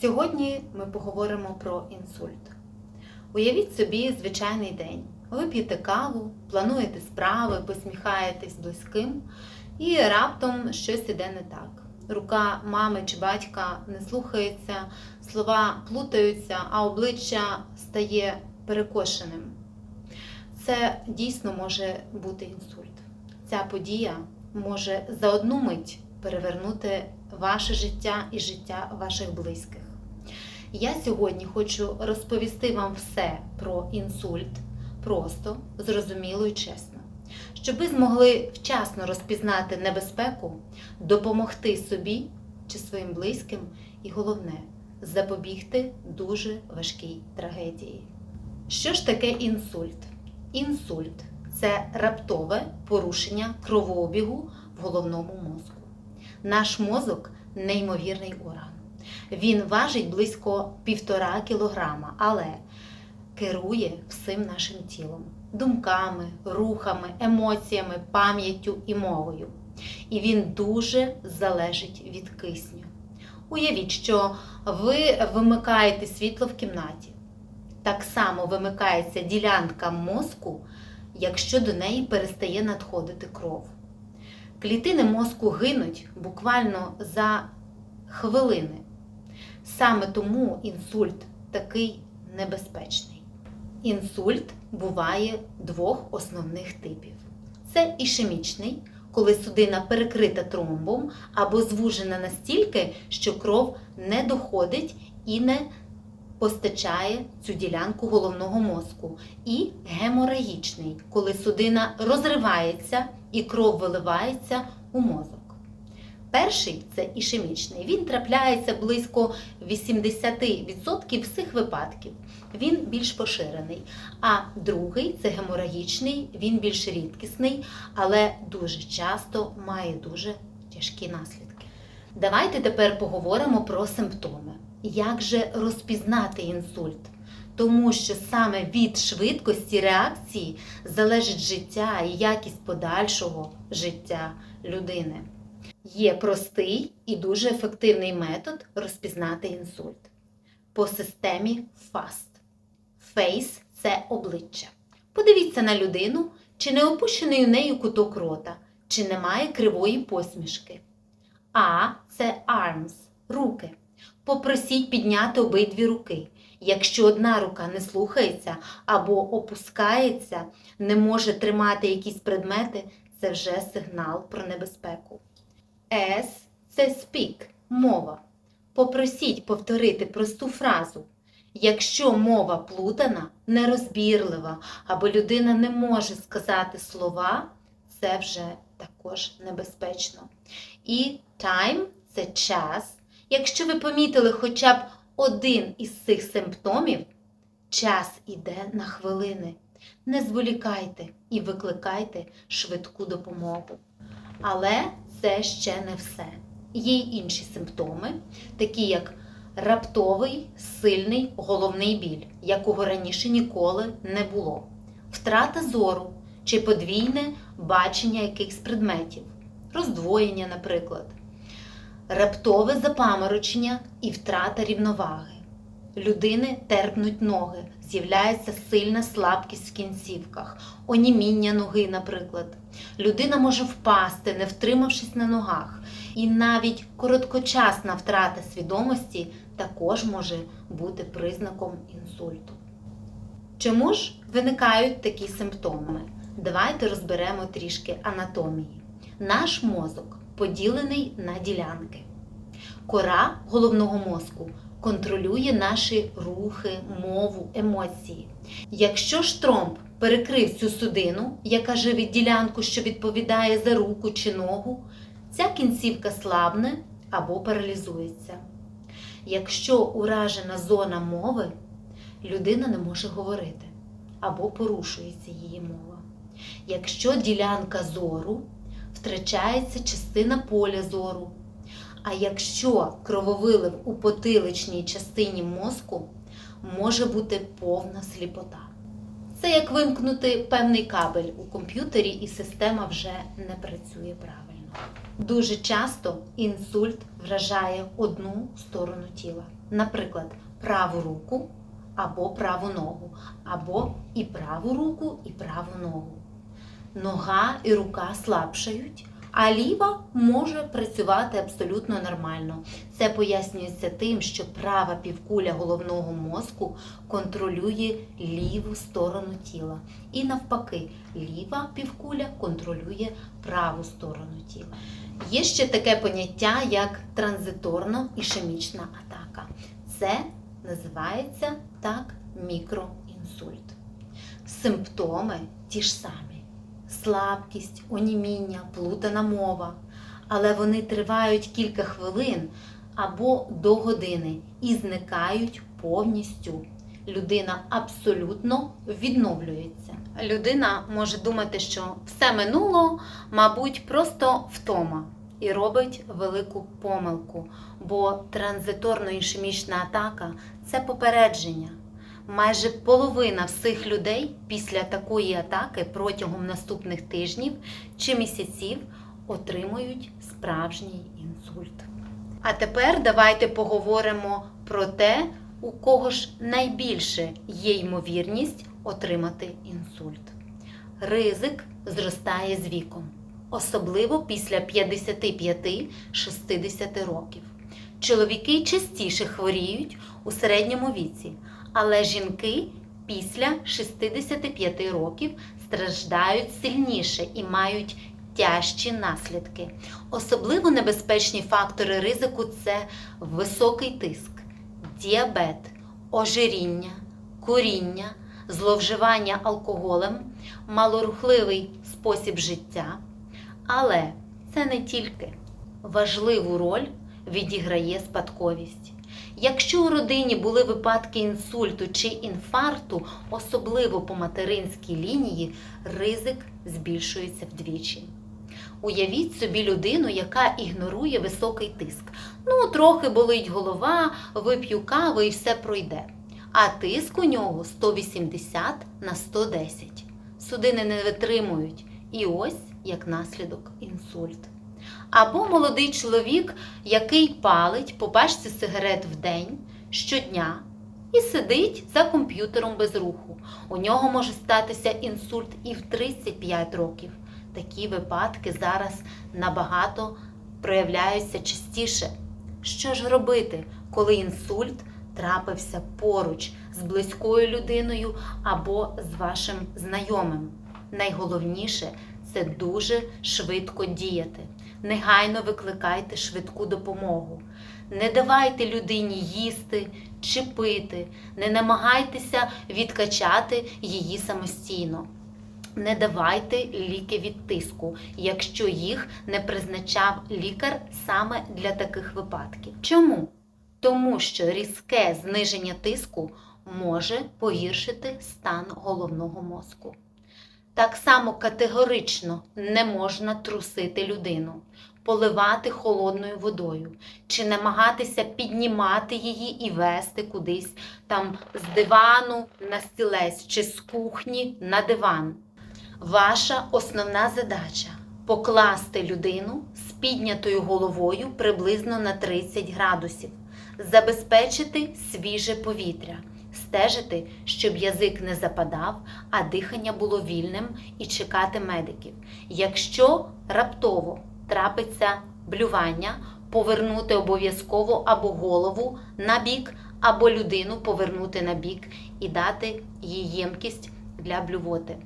Сьогодні ми поговоримо про інсульт. Уявіть собі звичайний день. Ви п'єте каву, плануєте справи, посміхаєтесь близьким, і раптом щось іде не так. Рука мами чи батька не слухається, слова плутаються, а обличчя стає перекошеним. Це дійсно може бути інсульт. Ця подія може за одну мить перевернути ваше життя і життя ваших близьких. Я сьогодні хочу розповісти вам все про інсульт, просто, зрозуміло і чесно, щоб ви змогли вчасно розпізнати небезпеку, допомогти собі чи своїм близьким, і головне запобігти дуже важкій трагедії. Що ж таке інсульт? Інсульт це раптове порушення кровообігу в головному мозку. Наш мозок неймовірний орган. Він важить близько півтора кілограма, але керує всім нашим тілом, думками, рухами, емоціями, пам'яттю і мовою. І він дуже залежить від кисню. Уявіть, що ви вимикаєте світло в кімнаті. Так само вимикається ділянка мозку, якщо до неї перестає надходити кров. Клітини мозку гинуть буквально за хвилини. Саме тому інсульт такий небезпечний. Інсульт буває двох основних типів: це ішемічний, коли судина перекрита тромбом або звужена настільки, що кров не доходить і не постачає цю ділянку головного мозку, і геморагічний, коли судина розривається і кров виливається у мозок. Перший це ішемічний. Він трапляється близько 80% всіх випадків. Він більш поширений. А другий це геморагічний, він більш рідкісний, але дуже часто має дуже тяжкі наслідки. Давайте тепер поговоримо про симптоми. Як же розпізнати інсульт? Тому що саме від швидкості реакції залежить життя і якість подальшого життя людини. Є простий і дуже ефективний метод розпізнати інсульт по системі FAST. Face – це обличчя. Подивіться на людину, чи не опущений у неї куток рота, чи немає кривої посмішки. А це arms – руки. Попросіть підняти обидві руки. Якщо одна рука не слухається або опускається, не може тримати якісь предмети, це вже сигнал про небезпеку. S – це speak – мова. Попросіть повторити просту фразу. Якщо мова плутана, нерозбірлива або людина не може сказати слова, це вже також небезпечно. І time – це час. Якщо ви помітили хоча б один із цих симптомів, час іде на хвилини. Не зволікайте і викликайте швидку допомогу. Але це ще не все. Є й інші симптоми, такі як раптовий сильний головний біль, якого раніше ніколи не було, втрата зору чи подвійне бачення якихось предметів, роздвоєння, наприклад, раптове запаморочення і втрата рівноваги. Людини терпнуть ноги, з'являється сильна слабкість в кінцівках, оніміння ноги, наприклад. Людина може впасти, не втримавшись на ногах. І навіть короткочасна втрата свідомості також може бути признаком інсульту. Чому ж виникають такі симптоми? Давайте розберемо трішки анатомії. Наш мозок поділений на ділянки. Кора головного мозку контролює наші рухи, мову, емоції. Якщо ж тромб перекрив цю судину, яка живить ділянку, що відповідає за руку чи ногу, ця кінцівка слабне або паралізується. Якщо уражена зона мови, людина не може говорити або порушується її мова. Якщо ділянка зору, втрачається частина поля зору. А якщо крововилив у потиличній частині мозку, може бути повна сліпота. Це як вимкнути певний кабель у комп'ютері, і система вже не працює правильно. Дуже часто інсульт вражає одну сторону тіла, наприклад, праву руку або праву ногу, або і праву руку, і праву ногу. Нога і рука слабшають, а ліва може працювати абсолютно нормально. Це пояснюється тим, що права півкуля головного мозку контролює ліву сторону тіла. І навпаки, ліва півкуля контролює праву сторону тіла. Є ще таке поняття, як транзиторно-ішемічна атака. Це називається так мікроінсульт. Симптоми ті ж самі: слабкість, оніміння, плутана мова. Але вони тривають кілька хвилин або до години і зникають повністю. Людина абсолютно відновлюється. Людина може думати, що все минуло, мабуть, просто втома і робить велику помилку, бо транзиторно-ішемічна атака це попередження. Майже половина всіх людей після такої атаки протягом наступних тижнів чи місяців отримують справжній інсульт. А тепер давайте поговоримо про те, у кого ж найбільше є ймовірність отримати інсульт. Ризик зростає з віком, особливо після 55-60 років. Чоловіки частіше хворіють у середньому віці, але жінки після 65 років страждають сильніше і мають тяжчі наслідки. Особливо небезпечні фактори ризику це високий тиск, діабет, ожиріння, куріння, зловживання алкоголем, малорухливий спосіб життя. Але це не тільки важливу роль відіграє спадковість. Якщо у родині були випадки інсульту чи інфаркту, особливо по материнській лінії, ризик збільшується вдвічі. Уявіть собі людину, яка ігнорує високий тиск. Ну, трохи болить голова, вип'ю кави і все пройде. А тиск у нього 180 на 110. Судини не витримують. І ось як наслідок інсульт. Або молодий чоловік, який палить по пачці сигарет в день щодня і сидить за комп'ютером без руху. У нього може статися інсульт і в 35 років. Такі випадки зараз набагато проявляються частіше. Що ж робити, коли інсульт трапився поруч з близькою людиною або з вашим знайомим? Найголовніше це дуже швидко діяти. Негайно викликайте швидку допомогу. Не давайте людині їсти чи пити, не намагайтеся відкачати її самостійно. Не давайте ліки від тиску, якщо їх не призначав лікар саме для таких випадків. Чому? Тому що різке зниження тиску може погіршити стан головного мозку. Так само категорично не можна трусити людину, поливати холодною водою, чи намагатися піднімати її і вести кудись там з дивану на стілець чи з кухні на диван. Ваша основна задача покласти людину з піднятою головою приблизно на 30 градусів, забезпечити свіже повітря, стежити, щоб язик не западав, а дихання було вільним і чекати медиків. Якщо раптово трапиться блювання, повернути обов'язково або голову на бік, або людину повернути на бік і дати їй ємкість для блювоти.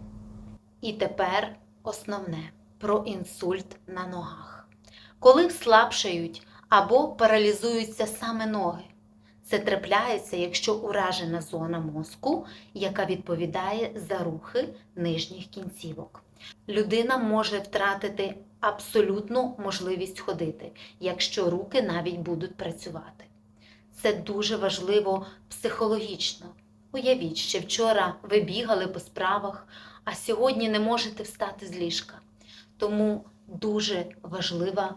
І тепер основне про інсульт на ногах. Коли слабшають або паралізуються саме ноги. Це трапляється, якщо уражена зона мозку, яка відповідає за рухи нижніх кінцівок. Людина може втратити абсолютну можливість ходити, якщо руки навіть будуть працювати. Це дуже важливо психологічно. Уявіть, що вчора ви бігали по справах, а сьогодні не можете встати з ліжка. Тому дуже важлива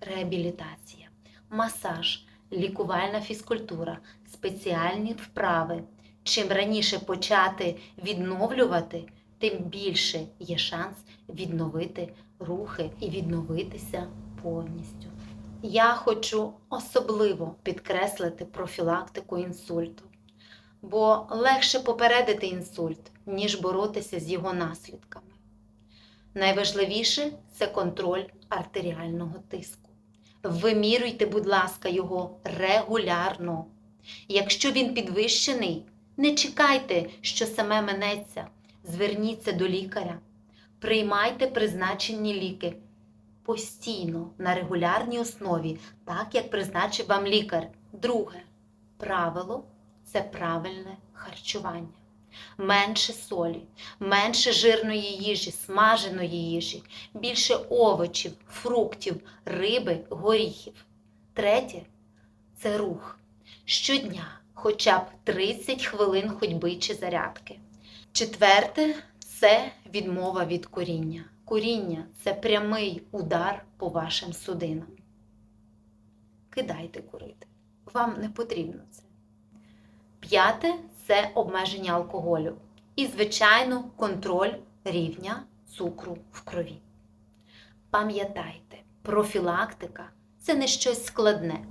реабілітація, масаж, лікувальна фізкультура, спеціальні вправи. Чим раніше почати відновлювати, тим більше є шанс відновити рухи і відновитися повністю. Я хочу особливо підкреслити профілактику інсульту, бо легше попередити інсульт, ніж боротися з його наслідками. Найважливіше це контроль артеріального тиску. Вимірюйте, будь ласка, його регулярно. Якщо він підвищений, не чекайте, що саме минеться. Зверніться до лікаря. Приймайте призначені ліки постійно на регулярній основі, так як призначив вам лікар. Друге правило це правильне харчування. Менше солі, менше жирної їжі, смаженої їжі, більше овочів, фруктів, риби, горіхів. Третє це рух. Щодня хоча б 30 хвилин ходьби чи зарядки. Четверте це відмова від куріння. Куріння це прямий удар по вашим судинам. Кидайте курити. Вам не потрібно це. П'яте це обмеження алкоголю. І, звичайно, контроль рівня цукру в крові. Пам'ятайте, профілактика це не щось складне.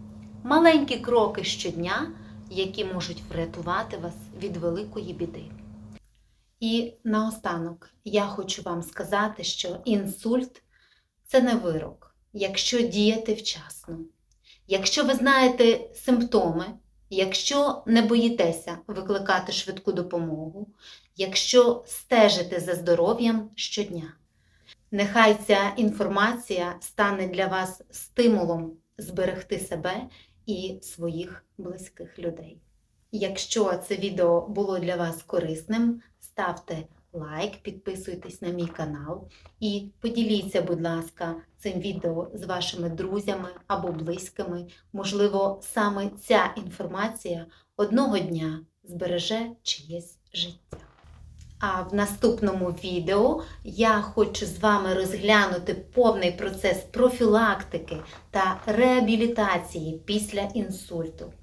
Маленькі кроки щодня, які можуть врятувати вас від великої біди. І наостанок я хочу вам сказати, що інсульт це не вирок, якщо діяти вчасно. Якщо ви знаєте симптоми, якщо не боїтеся викликати швидку допомогу, якщо стежите за здоров'ям щодня. Нехай ця інформація стане для вас стимулом зберегти себе і своїх близьких людей. Якщо це відео було для вас корисним, ставте лайк, підписуйтесь на мій канал і поділіться, будь ласка, цим відео з вашими друзями або близькими. Можливо, саме ця інформація одного дня збереже чиєсь життя. А в наступному відео я хочу з вами розглянути повний процес профілактики та реабілітації після інсульту.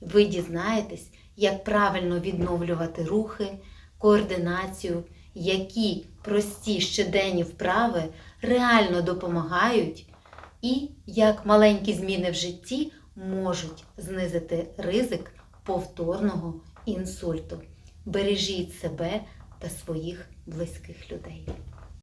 Ви дізнаєтесь, як правильно відновлювати рухи, координацію, які прості щоденні вправи реально допомагають, і як маленькі зміни в житті можуть знизити ризик повторного інсульту. Бережіть себе та своїх близьких людей.